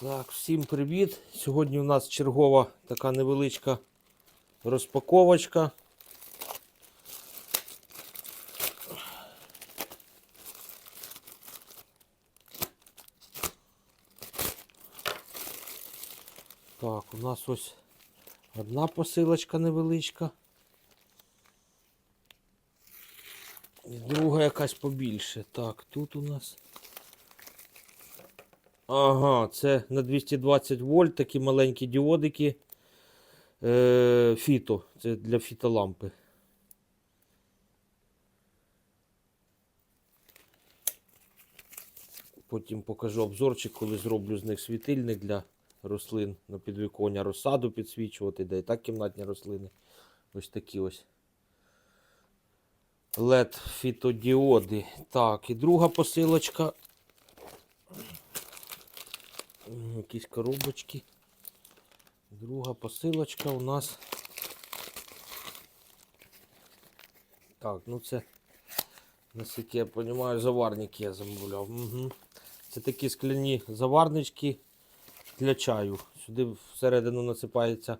Так, всім привіт! Сьогодні у нас чергова така невеличка розпаковочка. Так, у нас ось одна посилочка невеличка. І друга якась побільше. Так, тут у нас. Ага, це на 220 вольт такі маленькі діодики. Е, фіто. Це для фітолампи. Потім покажу обзорчик, коли зроблю з них світильник для рослин на підвіконня, розсаду підсвічувати, де і так кімнатні рослини. Ось такі ось. LED фітодіоди. Так, і друга посилочка. Якісь коробочки. Друга посилочка у нас. Так, ну це, наскільки я розумію, заварники я замовляв. Угу. Це такі скляні заварнички для чаю. Сюди всередину насипається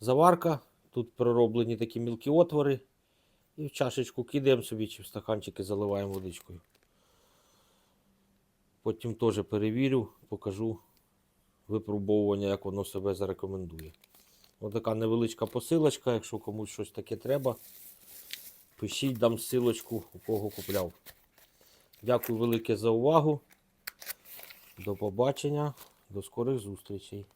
заварка. Тут пророблені такі мілкі отвори. І в чашечку кидаємо собі чи в стаканчики заливаємо водичкою. Потім теж перевірю, покажу випробовування, як воно себе зарекомендує. Ось така невеличка посилочка, якщо комусь щось таке треба, пишіть, дам силочку, у кого купляв. Дякую велике за увагу. До побачення, до скорих зустрічей.